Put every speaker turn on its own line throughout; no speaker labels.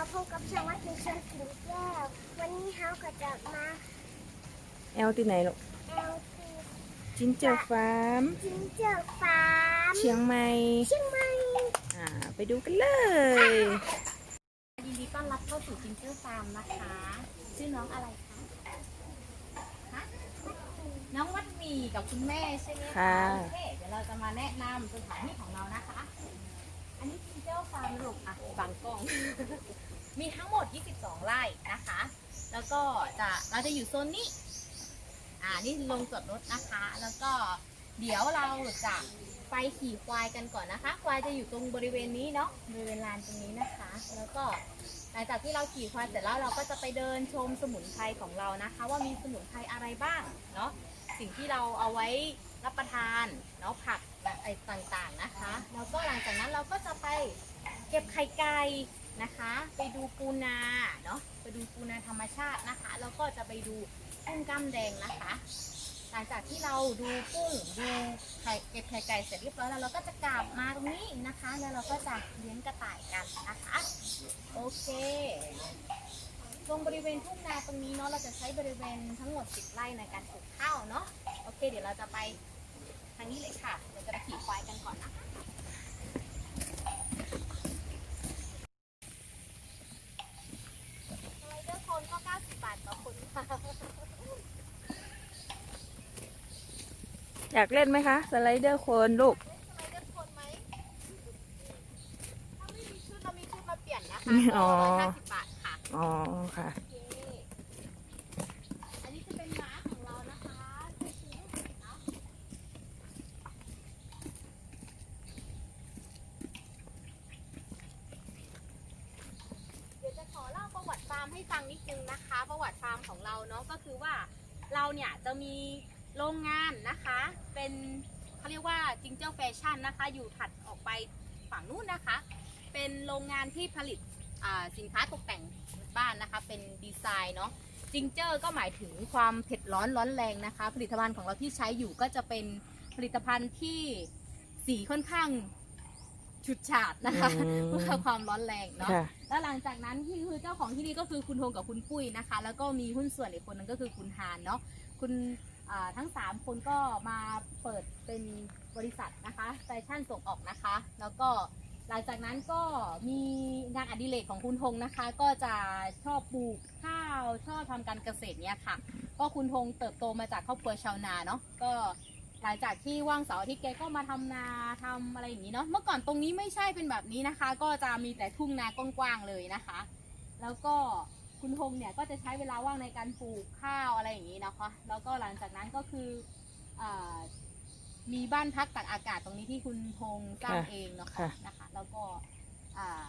มาพบกับช่องว่าเป็นเชิญถึงแก้ววันนี้เฮาก็จะมา
แอลที่ไหนลูก
แอลซี
จินเจอร์ฟาร์ม
จิงเจอร์ฟาร์ม
เชียงใหม่
เชียงใหม่
อ่าไปดูกันเลย
ยินดีต้อนรับเข้าสู่จิงเกิลฟาร์มนะคะ ชื่อน้องอะไรคะฮะน้องวัดหมีกับคุณแม่ใช่ไหม
ค่ะ
โอเคเดี๋ยวเราจะมาแนะนำสถานที่ของเรานะคะ อันนี้จิงเกิลฟาร์มลูกอะบางกล้อง มีทั้งหมด 22 ไร่นะคะ แล้วก็จะเราจะอยู่โซนนี้ อ่า นี่ลงจอดรถนะคะ แล้วก็เดี๋ยวเราจะไปขี่ควายกันก่อนนะคะ ควายจะอยู่ตรงบริเวณนี้เนาะ บริเวณลานตรงนี้นะคะ แล้วก็หลังจากที่เราขี่ควายเสร็จแล้วเราก็จะไปเดินชมสมุนไพรของเรานะคะ ว่ามีสมุนไพรอะไรบ้างเนาะ สิ่งที่เราเอาไว้รับประทานเนาะผักแบบไอ้ต่างๆนะคะ แล้วก็หลังจากนั้นเราก็จะไปเก็บไข่ไก่ นะคะ ไปดูปูนาเนาะไปดูปูนาธรรมชาตินะคะแล้วก็จะไปดูกุ้งกล้ามแดงนะคะ หลังจากที่เราดูกุ้งดูไข่เก็บไข่ไก่เสร็จเรียบร้อยแล้วเราก็จะกลับมาตรงนี้นะคะ แล้วเราก็จะเลี้ยงกระต่ายกันนะคะโอเคตรงบริเวณทุ่งนาตรงนี้เนาะเราจะใช้บริเวณทั้งหมด 10 ไร่ในการปลูกข้าวเนาะโอเค เดี๋ยวเราจะไปทางนี้เลยค่ะเดี๋ยวจะไปขี่ควายกันก่อนนะคะ สไลเดอร์โคนก็ 90 บาทต่อคนค่ะ
อยากเล่นไหมคะ สไลเดอร์โคนลูก
สไลเดอร์โคนไหม ถ้าไม่มีชุดเรามีชุดมาเปลี่ยนนะคะ
อ๋อ
ร้อยห้าสิบบาทค่ะ
อ๋อ ค่ะ
โอเค อันนี้จะเป็นม้าของเรานะคะคือชื่อเนาะเดี๋ยวจะขอเล่าประวัติฟาร์ม ให้ฟังนิดนึงนะคะ ประวัติฟาร์มของเราเนาะก็คือว่าเราเนี่ยจะมีโรงงานนะคะ เป็นเขาเรียกว่าจิงเจ้าแฟชั่นนะคะ อยู่ถัดออกไปฝั่งนู้นนะคะ เป็นโรงงานที่ผลิตอ่าสินค้าตกแต่งบ้านนะคะ เป็นดีไซน์เนาะจิงเจอร์ก็หมายถึงความเผ็ดร้อนร้อนแรงนะคะ ผลิตภัณฑ์ของเราที่ใช้อยู่ก็จะเป็นผลิตภัณฑ์ที่สีค่อนข้างฉุดฉาดนะคะ
อืม
เพื่อความร้อนแรงเนาะ
ค่ะ
แล้วหลังจากนั้นที่คือเจ้าของที่นี่ก็คือคุณธงกับคุณปุ้ยนะคะ แล้วก็มีหุ้นส่วนอีกคนนึงก็คือคุณฮานเนาะคุณทั้ง 3 คนก็มาเปิดเป็นบริษัทนะคะแฟชั่นส่งออกนะคะ แล้วก็หลังจากนั้นก็มีงานอดิเรกของคุณธงนะคะ ก็จะชอบปลูกข้าวชอบทำการเกษตรเนี่ยค่ะ ก็คุณธงเติบโตมาจากครอบครัวชาวนาเนาะก็ หลังจากที่ว่างเสาร์อาทิตย์แกก็มาทำนาทำอะไรอย่างนี้เนาะเมื่อก่อนตรงนี้ไม่ใช่เป็นแบบนี้นะคะ ก็จะมีแต่ทุ่งนากว้างๆเลยนะคะ แล้วก็คุณธงเนี่ยก็จะใช้เวลาว่างในการปลูกข้าวอะไรอย่างนี้นะคะแล้วก็หลังจากนั้นก็คืออามีบ้านพักตากอากาศตรงนี้ที่คุณธงสร้าง
ค่ะ
เองเนาะ
ค่ะ
นะคะ แล้วก็อ่า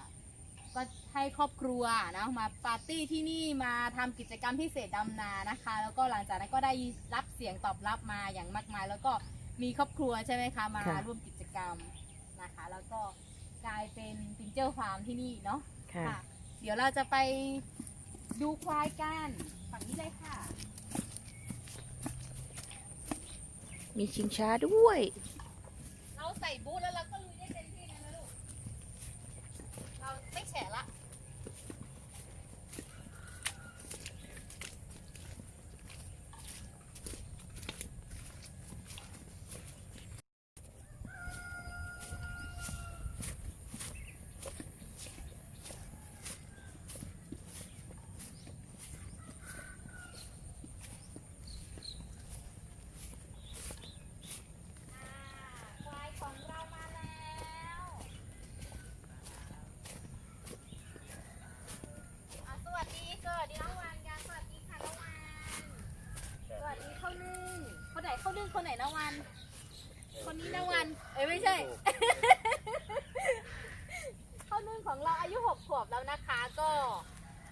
ก็ให้ครอบครัวนะมาปาร์ตี้ที่นี่มาทำกิจกรรมพิเศษดำนานะคะ แล้วก็หลังจากนั้นก็ได้รับเสียงตอบรับมาอย่างมากมาย แล้วก็มีครอบครัวใช่ไหมคะมา
ค่ะ
ร่วมกิจกรรมนะคะ แล้วก็กลายเป็นจิงเจอร์ฟาร์มที่นี่เนาะ
ค่ะ
ค่ะ เดี๋ยวเราจะไปดูควายกันฝั่งนี้เลยค่ะ
มีชิงช้าด้วย
เราใส่บูทแล้วเราก็ลุยได้เต็มที่เลยนะลูก เราไม่แฉะละ อ่าควายของเรามาแล้วอะสวัสดีสวัสดีน้องวานกันสวัสดีค่ะน้องวานสวัสดีข้าวนึ่งค นไหนข้าวนึ่งคนไหนน้องวานคนนี้น้องวานเอ้ยไม่ใช่ ข้าวนึ่งของเราอายุหกขวบแล้วนะคะ ก็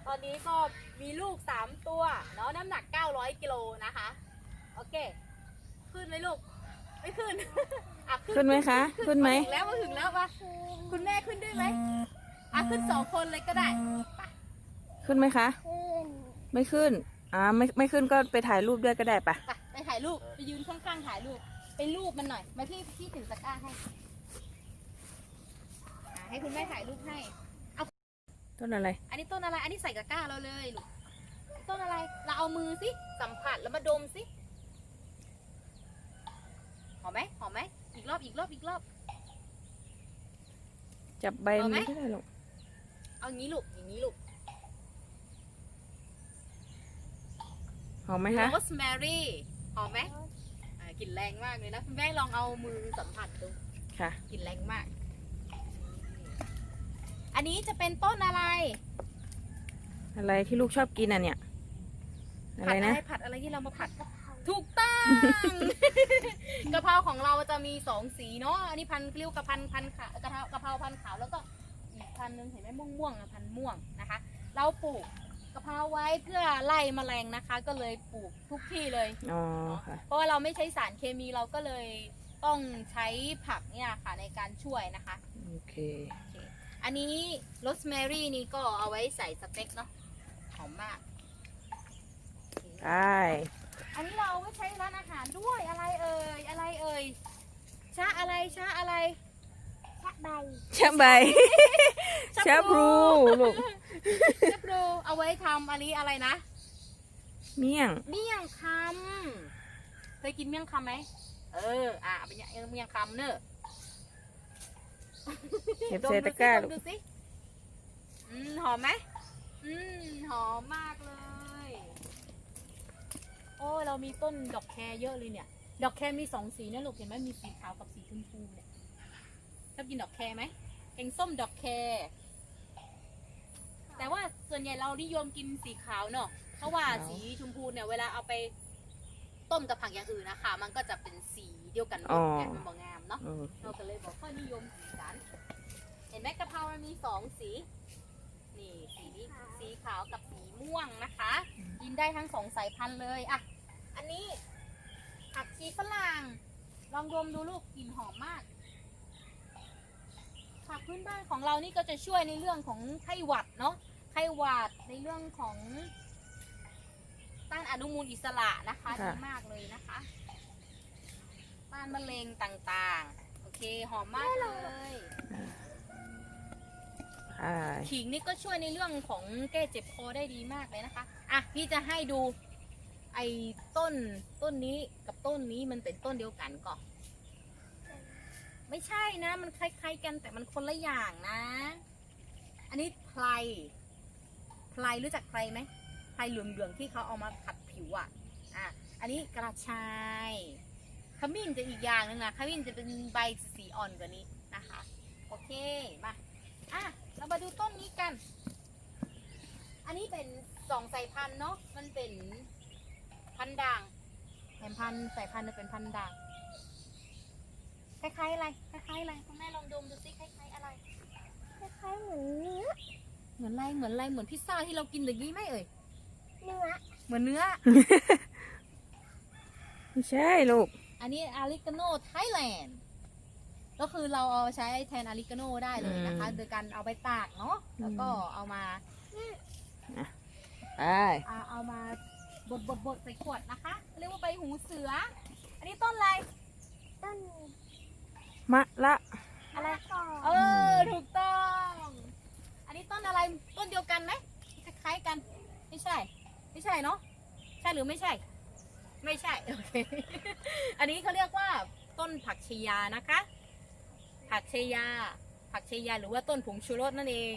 ตอนนี้ก็มีลูกสามตัวเนาะน้ำหนัก900กิโลนะคะ โอเค ขึ้นไหมลูก ไม่ขึ้นอะ
ขึ้นไหมคะขึ้นไหม
ถึงแล้วมาถึงแล้วปะคุณแม่ขึ้นด้วยไหมอะขึ้นสองคนเลยก็ได้ไป
ขึ้นไหมคะ
ขึ้น
ไม่ขึ้น อ่าไม่ไม่ขึ้นก็ไปถ่ายรูปด้วยก็ได้ปะ
ไปไปถ่ายรูปไปยืนข้างๆถ่ายรูปไปรูปมันหน่อย มาที่ที่ถึงตะกร้าให้อะให้คุณแม่ถ่ายรูปให้
ต้นอะไร
อันนี้ต้นอะไร อันนี้ใส่ตะกร้าเราเลยลูกต้นอะไร เราเอามือสิ สัมผัสแล้วมาดมสิ หอมไหมหอมไหม อีกรอบ อีกรอบ อีกรอบ
จับใบ
เอาไหม
มันก็ได้ลูก
เอางี้ลูก อย่างนี้ลูก
อมไหมคะ
โรสแมรี่หอมไหมอ่ากลิ่นแรงมากเลยนะคุณแม่ลองเอามือสัมผัสดู
ค่ะ
กลิ่นแรงมาก อันนี้จะเป็นต้นอะไร
อะไรที่ลูกชอบกินอะเนี่ย อะ
ผั
ไร
ดอะ
นะ
ไรผัดอะไรที่เรามาผัด ถูกต้อง กะเพราของเราจะมีสองสีเนาะอันนี้พันธุ์เรียกกะพันพันธุ์ขาวกะเพรากะเพราพันธุ์ขาวแล้วก็อีกพันธุ์หนึงเห็นไหมม่วงม่วงๆอะพันธุ์ม่วงนะคะ เราปลูก กะเพราไว้เพื่อไล่แมลงนะคะ ก็เลยปลูกทุกที่เลย
อ๋อค่ะ
เพราะว่าเราไม่ใช้สารเคมีเราก็เลยต้องใช้ผักเนี่ยค่ะในการช่วยนะคะ
โอเค
อันนี้โรสแมรี่นี่ก็เอาไว้ใส่สเต็กเนาะหอมมาก
ได้
อันนี้เราเอาไว้ใช้ร้านอาหารด้วยอะไรเอ่ยอะไรเอ่ยชาอะไรชาอะไร
ชะใบ
ชะใบชะพลูลูก
ชาพลูเอาไว้ทำอันนี้อะไรนะ
เมี่ยง
เมี่ยงคำเคยกินเมี่ยงคำไหมเออ อะเป็นเมี่ยงคำเนอะ
เก็บใส่ตะกร้า
ด
ลู
ม
ก
ดูสิอืมหอมไหมอืมหอมมากเลย โอ้เรามีต้นดอกแครเยอะเลยเนี่ย ดอกแครมีสองสีนะลูกเห็นไหมมีสีขาวกับสีชมพูเนี่ยช อบกินดอกแครไหมแกงส้มดอกแครแต่ว่าส่วนใหญ่เรานิยมกินสีขาวเนาะเพราะว่าสีชมพูเนี่ยเวลาเอาไปต้มกับผักอย่างอื่นนะคะ มันก็จะเป็นสีเดียวกันหมดไงมันบ่งามเนาะ
โอเค
เราก็เลยบอกค่อยนิยมสีสันเห็นไหมกะเพรามันมีสองสีนี่สีนี้สีขาวกับสีม่วงนะคะ กินได้ทั้งสองสายพันธุ์เลยอะอันนี้ผักชีฝรั่งลองดมดูลูกกลิ่นหอมมาก ผักพื้นบ้านของเรานี่ก็จะช่วยในเรื่องของไข้หวัดเนาะไข้หวัดในเรื่องของต้านอนุมูลอิสระนะคะ
ค่ะ
ดีมากเลยนะคะต้านมะเร็งต่างๆ โอเคหอมมากเลย
ใช่
ขิงนี่ก็ช่วยในเรื่องของแก้เจ็บคอได้ดีมากเลยนะคะอะพี่จะให้ดูไอ้ต้นต้นนี้กับต้นนี้มันเป็นต้นเดียวกันก่อน ไม่ใช่นะ มันคล้ายๆกันแต่มันคนละอย่างนะ อันนี้ไพรไพรรู้จักไพรไหมไพรเหลืองๆที่เขาเอามาขัดผิวอะอะ อันนี้กระชายขมิ้นจะอีกอย่างหนึงนะขมิ้นจะเป็นใบสีอ่อนกว่านี้นะคะ โอเคมาอะเรามาดูต้นนี้กัน อันนี้เป็นสองสายพันธุ์เนาะมันเป็นพันธุ์ด่างแหมพันธุ์สายพันธุ์จะเป็นพันธุ์ด่าง คล้ายๆอะไร คล้ายๆอะไรคุณแม่ลองดมดูสิคล้ายๆอะไร
คล้ายๆเหมือนเนื้อ
เหมือนอะไร เหมือนอะไร เหมือนพิซซ่าที่เรากินหรือยี่ไหมเอ่ย
เนื้อ
เหมือนเนื้อ
ไม่ใช่ลูก
อันนี้อาริกาโนไทยแลนด์ ก็คือเราเอาใช้แทนอาริกาโนได้เลยนะคะ
อืม
โดยการเอาไปตากเนาะ แล้วก็เอามา
ไป
อ่าเอามาบดบดบดใส่ขวดนะคะ เรียกว่าใบหูเสือ อันนี้ต้นอะไร
ต้น
มะละ
อะไร
ก่อน
เออถูกต้อง อันนี้ต้นอะไรต้นเดียวกันไหมคล้ายๆกัน ไม่ใช่ ไม่ใช่เนาะใช่หรือไม่ใช่ ไม่ใช่โอเคอันนี้เขาเรียกว่าต้นผักชยานะคะ ผักชยา ผักชยาหรือว่าต้นผงชูรสนั่นเอง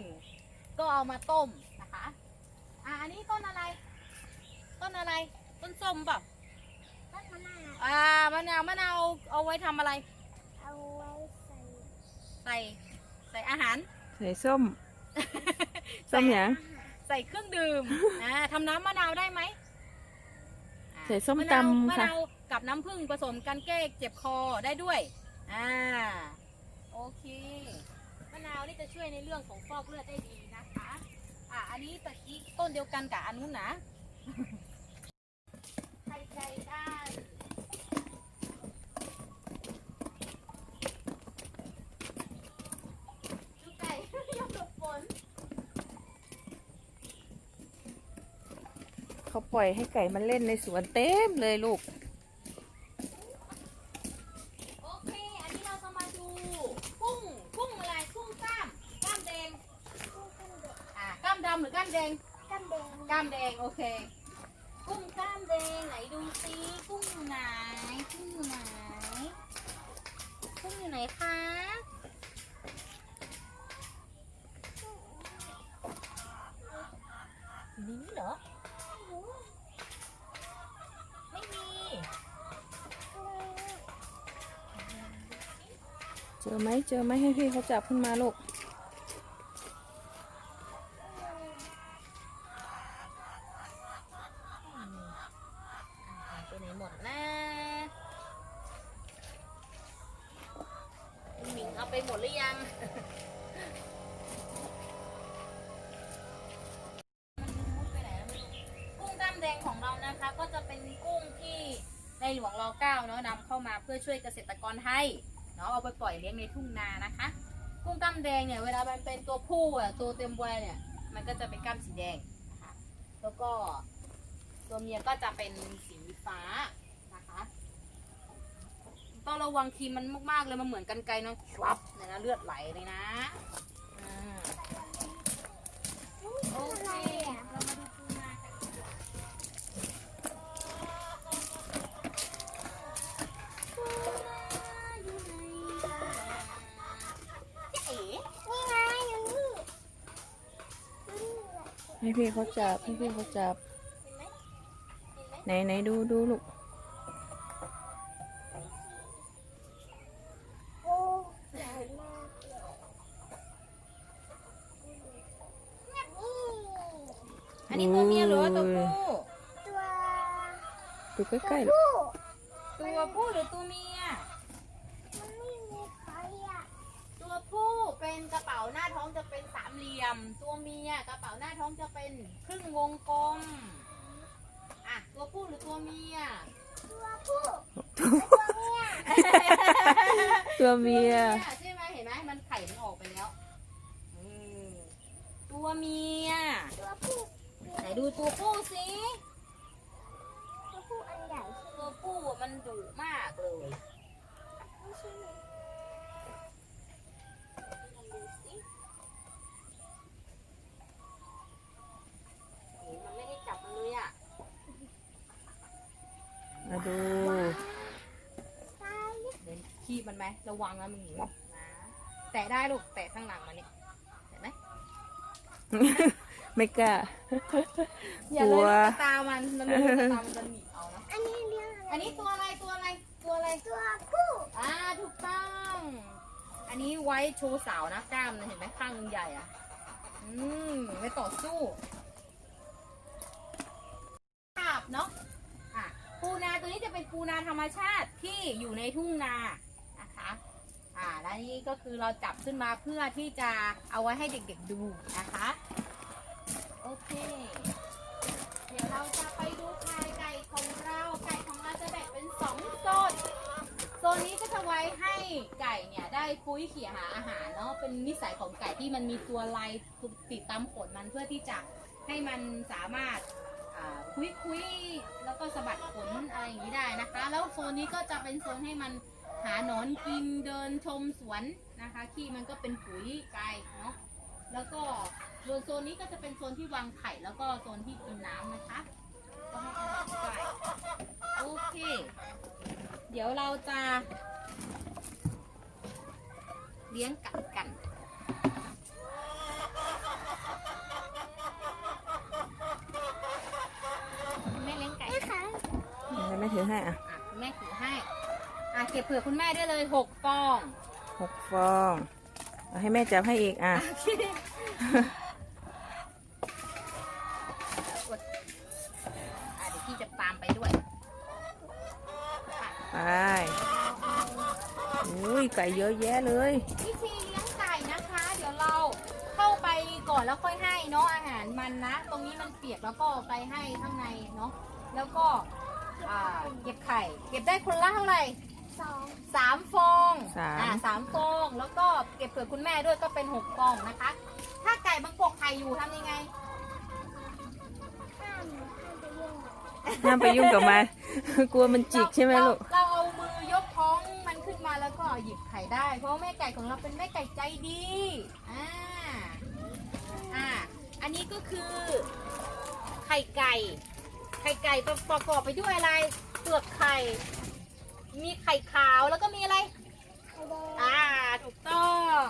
ก็เอามาต้มนะคะอ่าอันนี้ต้นอะไร ต้นอะไร ต้นส้มเปล่า
ต้นมะนาว
อ่ามะนาวมะนาวเอาไว้ทำอะไร
เอาไว้ ใส่
ใส่ใส่อาหาร
ใส่ส้ม ส้มหยัง
ใส่เครื่องดื่มอ่าทำน้ำมะนาวได้ไหมอ่า
ใส่ส้มะ
นาว
ตำ
มะ
ค่ะ
นาวกับน้ำผึ้งผสมกันแก้เจ็บคอได้ด้วยอ่าโอเคมะนาวนี่จะช่วยในเรื่องของฟอกเลือดได้ดีนะคะ อ่าอันนี้ตะกี้ต้นเดียวกันกับอันนู้นนะ ไข่ไก่ด้านดูไก่ ยกหลบฝน
เขาปล่อยให้ไก่มันเล่นในสวนเต็มเลยลูก
โอเค อันนี้เราจะมาดูกุ้งกุ้งอะไรกุ้งกล้ามกล้ามแดง
ลูกต้นเด็ก
อะำหรือกล้ามแดง
กำแดง
กล้ามแดงโอเค กุ้งกล้ามแดงไหนดูซิกุ้งอยู่ไหนกุ้งอยู่ไหนกุ้งอยู่ไหนคะนนี้เหรอ ไม่มี
เจอไหมเจอไหมให้พี่เขาจับขึ้นมาลูก
ไปไหนหมดนะหมิงเอาไปหมดหรือยังกุ้งกล้ามแดงของเรานะคะ ก็จะเป็นกุ้งที่ในหลวงรอเก้าเนาะนำเข้ามาเพื่อช่วยเกษตรกรไทย เนาะเอาไปปล่อยเลี้ยงในทุ่งนานะคะ กุ้งกล้ามแดงเนี่ยเวลามันเป็นตัวผู้อะตัวเต็มวัยเนี่ย มันก็จะเป็นกล้ามสีแดงนะคะแล้วก็ตัวเมียก็จะเป็นสีฟ้านะคะต้องระวังทีมันมากๆเลยมันเหมือนกันไกลเนาะครับเนี่ยนะเลือดไหลเลยนะอ่าโอเค
ให้พี่เขาจับให้พี่เขาจับ
ไหนไหม
ไหนไหนดูดูลูก
โอ้ใหญ่มากเลยนี่
อันนี้ตัวเมียหรือว่าตัวผู้
ตัว
ดูใกล้ๆลูก
ผู้
ตัวผู้หรือตัวเมีย
มันไม่มีใครอะ
ตัวผู้เป็นกระเป๋าหน้าท้องจะเป็นสามเหลี่ยม ตัวเมียกระเป๋าหน้าท้องจะเป็นครึ่งวงกลม อะ ตัวผู้หรือตัวเมีย
ตัวผู้ตัวเมีย
ตัวเมีย
ใช่ไหมเห็นไหมมันไข่มันออกไปแล้วอืมตัวเมีย
ตัวผู้
ไหนดูตัวผู้สิ
ตัวผู้อันใหญ่ใช่ไหม
ตัวผู้มันดุมากเลย
ไม่ใช่ไหม
ดูสิโอ้มันไม่ให้จับมันเลยอะ
มาดู
ตายเนี่ย
เดี๋ยวขี้ มันไหมระวังนะมึงนะแตะได้ลูกแตะข้างหลังมันเนี่ยเห็นไหม
ไม่กล้า
อย่าเลย
กลัว
ลูกตามันมันรู้ว่าตามันจะหนีบเอานะ
อันนี้เลี้ยงอะไร
อันนี้ตัวอะไรตัวอะไรตัวอะไร
ตัวผู้
อ่าถูกต้อง อันนี้ไว้โชว์สาวนะกล้ามนะเห็นไหมข้างมันใหญ่อะอืมไว้ต่อสู้ภาพเนาะอะปูนาตัวนี้จะเป็นปูนาธรรมชาติที่อยู่ในทุ่งนา นะคะอ่าแล้วนี่ก็คือเราจับขึ้นมาเพื่อที่จะเอาไว้ให้เด็กๆดูนะคะโอเค เดี๋ยวเราจะไปดูไข่ไก่ของเราไก่ของเราจะแบ่งเป็นสองโซนโซนนี้ก็จะไว้ให้ไก่เนี่ยได้คุยเขี่ยหาอาหารเนาะเป็นนิสัยของไก่ที่มันมีตัวลายติดตามขนมันเพื่อที่จะให้มันสามารถอ่าคุยคุยแล้วก็สะบัดขนอะไรอย่างนี้ได้นะคะ แล้วโซนนี้ก็จะเป็นโซนให้มัน หาหนอนกินเดินชมสวนนะคะขี้มันก็เป็นปุ๋ยไก่เนาะแล้วก็ส่วนโซนนี้ก็จะเป็นโซนที่วางไข่แล้วก็โซนที่กินน้ำนะคะก็ให้อาหารไก่โอเค เดี๋ยวเราจะ เลี้ยงไกัดกันแม่เลี้ยงไก่
นะคะ
เดี๋ยวแม่ถือให้อะ
อะคุณแม่ถือให้ อะเก็บเผื่อคุณแม่ได้เลยหกฟอง
หกฟองเอาให้แม่จับให้อีกอะ
โอเคกดอะเดี๋ยวพี่จะตามไปด้วยค่ะ
ไป อุ้ยไก่เยอะแยะเลย
วิธีเลี้ยงไก่นะคะ เดี๋ยวเราเข้าไปก่อนแล้วค่อยให้เนาะอาหารมันนะ ตรงนี้มันเปียกแล้วก็ไปให้ข้างในเนาะแล้วก็อ่าเก็บไข่ เก็บได้คนละเท่าไหร่
สอง
สามฟอง
สาม
อ่าสามฟอง แล้วก็เก็บเผื่อคุณแม่ด้วยก็เป็นหกฟองนะคะ ถ้าไก่บางกกไข่อยู่ทำยังไง
ห้ามห้ามไปยุ่งกับ
ห้ามไปยุ่งกับมัน กลัวมันจิกใช่ไหมลูก
เราเราเอามือยกท้องมันขึ้นมาแล้วก็หยิบไข่ได้ เพราะว่าแม่ไก่ของเราเป็นแม่ไก่ใจดี อ่า อ่า อันนี้ก็คือ ไข่ไก่ ไข่ไก่ประประกอบไปด้วยอะไร เปลือกไข่ มีไข่ขาวแล้วก็มีอะไร
ไข่แดง
อ่า ถูกต้อง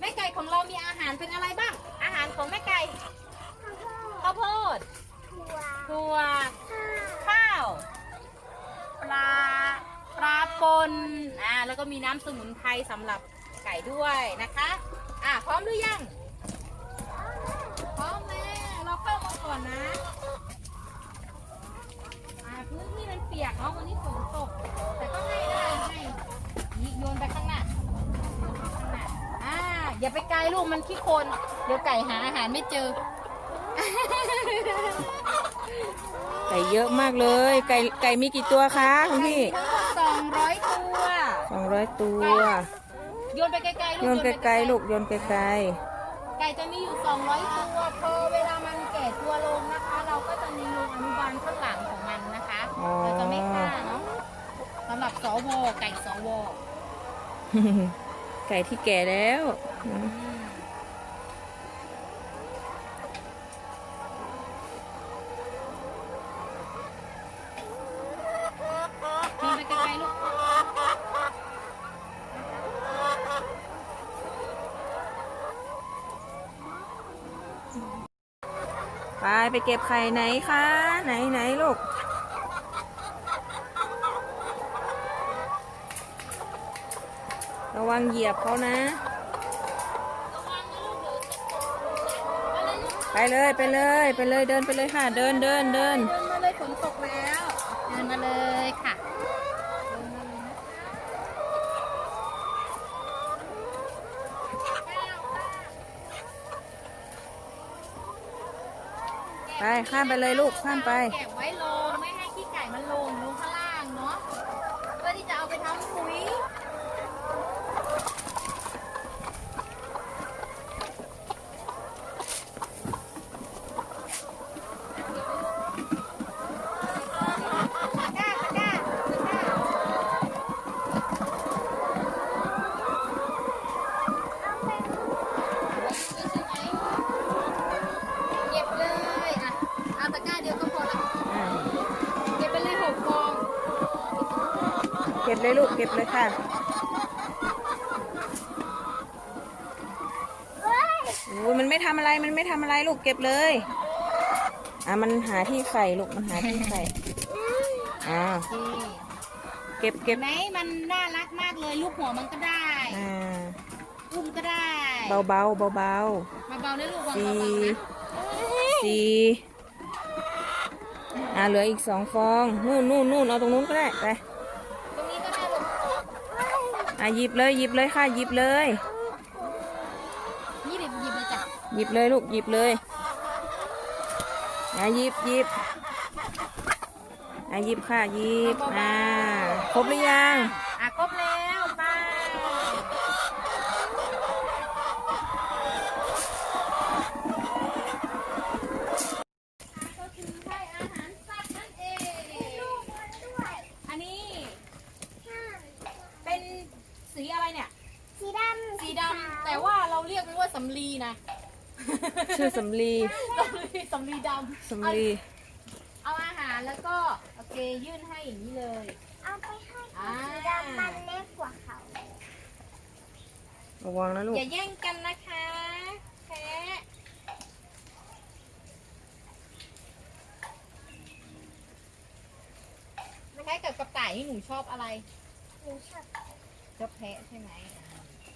แม่ไก่ของเรามีอาหารเป็นอะไรบ้าง อาหารของแม่ไก่
ข้าวโพด
ข้าวโพดถั่ว
ข้าว
ข้าว ปลา ปลาปน อ่า แล้วก็มีน้ำสมุนไพรสำหรับไก่ด้วยนะคะ อ่า พร้อมหรือยัง พร้อมแล้ว เราเข้ามาก่อนนะ อ่า พื้นที่มัน เปียกเนาะวันนี้ฝนตก แต่ก็ให้ได้ให้นี่โยนไปข้างหน้าโยนไปข้างหน้าอ่าอย่าไปไกลลูกมันขี้โคลนเดี๋ยวไก่หาอาหารไม่เจอ
ไก่เยอะมากเลย ไก่ไก่มีกี่ตัวคะคุณพี่
ทั้งหมดสองร้อยตัว
สองร้อยตัว
โยนไปไกลๆลูก
โยนไกลๆลูกโยนไกล
ไก่จะมีอยู่200ตัวพอเวลามันแก่ตัวลงนะคะ เราก็จะมีโรงอนุบาลข้างหลังของมันนะคะ
อ๋อ
เราจะไม่ฆ่าเนาะสำหรับสวไก่สว
ๆไก่ที่แก่แล้วนะ
อืมโยนไปไกลๆลูก
ไปไปเก็บไข่ไหนคะ ไหนไหนลูก ระวังเหยียบเขานะ ไปเลยไปเลยไปเลยเดินไปเลยค่ะ เดินเดินเดิน
เดินมาเลยฝนตกแล้วเดินมาเลยค่ะเดินมาเลยนะคะ
ไปข้ามไปเลยลูกข้ามไป
เก็บไว้ลงไม่ให้ขี้ไก่มันลงลงข้างล่างเนาะเพื่อที่จะเอาไปทำปุ๋ย เก็บเลยอะเอาตะกร้าเดียวก็พอละ
อ่า
เก็บไปเลยหกฟอง
เก็บเลยลูกเก็บเลย ค่ะ
เฮ้ย
โอ้ยมันไม่ทำอะไร มันไม่ทำอะไรลูกเก็บเลย อะมันหาที่ไข่ลูกมันหาที่ไข่อ่า
นี่
เก็บเก็
เห็
บ
นไหมมันน่ารักมากเลย ลูกหัวมันก็ได้
อ่า
อุ้มก็ได้
เบาเบาเบาเบา
มาเบาได้ลูกวาง
สี่
เบาๆนะ
สี่อ่าเหลืออีกสองฟอง นู่นนู่นนู่นเอาตรงนู้นก็ได้ไป
ตรงนี้ก็ได้ลูก
อะหยิบเลยหยิบเลยค่ะหยิบเลย
นี่เด็กหยิบเลยจ้ะ
หยิบเลยลูกหยิบเลยอะหยิบหยิบอะหยิบค่ะหยิบอ่าครบหรือยัง
อะครบแล้วไปก็คือให้อาหารสัตว์นั่นเอง
ลูกมันด้วย
อันนี้
ห้า
เป็นสีอะไรเนี่ย
สีดำ
สีดำแต่ว่าเราเรียกมันว่าสำลีนะ
ชื่อสำลี
สำลีสำลีดำ
สำลี
เอาอาหารแล้วก็โอเคยื่นให้อย่างนี้เลย
เอาไปให้
อ่า
สีดำมันเล็กกว่าเขา
ระวังนะลูก
อย่าแย่งกันนะคะแพ้แพ้กับกระต่ายนี่หนูชอบอะไร
หนูชอบ
ชอบแพะใช่ไหม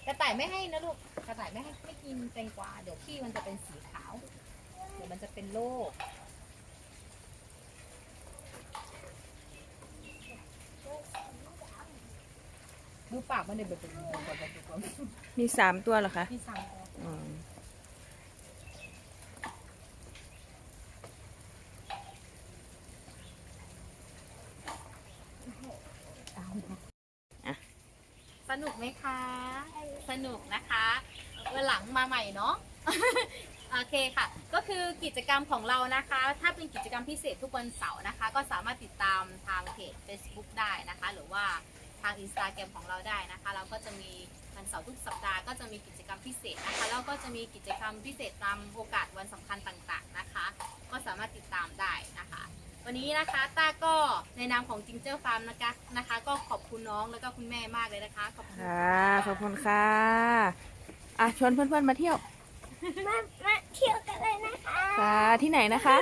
กระต่ายไม่ให้นะลูก กระต่ายไม่ให้ไม่กินแตงกวา เดี๋ยวขี้มันจะเป็นสีขาว เดี๋ยวมันจะเป็นโรคดูปากมันเดี๋ยวแบบแบบแบบแบบแบบ
มีสามตัวเหรอคะ
มีสามตัว
อ๋ออะ
สนุกไหมคะ สนุกนะคะวันหลังมาใหม่เนาะ โอเคค่ะ ก็คือกิจกรรมของเรานะคะ ถ้าเป็นกิจกรรมพิเศษทุกวันเสาร์นะคะ ก็สามารถติดตามทางเพจ Facebook ได้นะคะ หรือว่าทาง Instagram ของเราได้นะคะ เราก็จะมีวันเสาร์ทุกสัปดาห์ก็จะมีกิจกรรมพิเศษนะคะ แล้วก็จะมีกิจกรรมพิเศษตามโอกาสวันสำคัญต่างๆนะคะ ก็สามารถติดตามได้นะคะ วันนี้นะคะต้าก็ในนามของจิงเจอร์ฟาร์มนะคะนะคะ ก็ขอบคุณน้องแล้วก็คุณแม่มากเลยนะคะขอบคุณ
ค่ะขอบคุณค่ะอะชวนเพื่อนๆมาเที่ยว
มามาเที่ยวกันเลยนะคะ
ค่ะที่ไหนนะคะ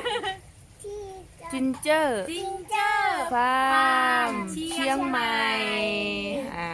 ที่จะ
จินเจอร์
จิงเจอร์
ฟาร์ม
เชี
เชีย
ย
ง
ง
ให
ใหม่
ม่อ่า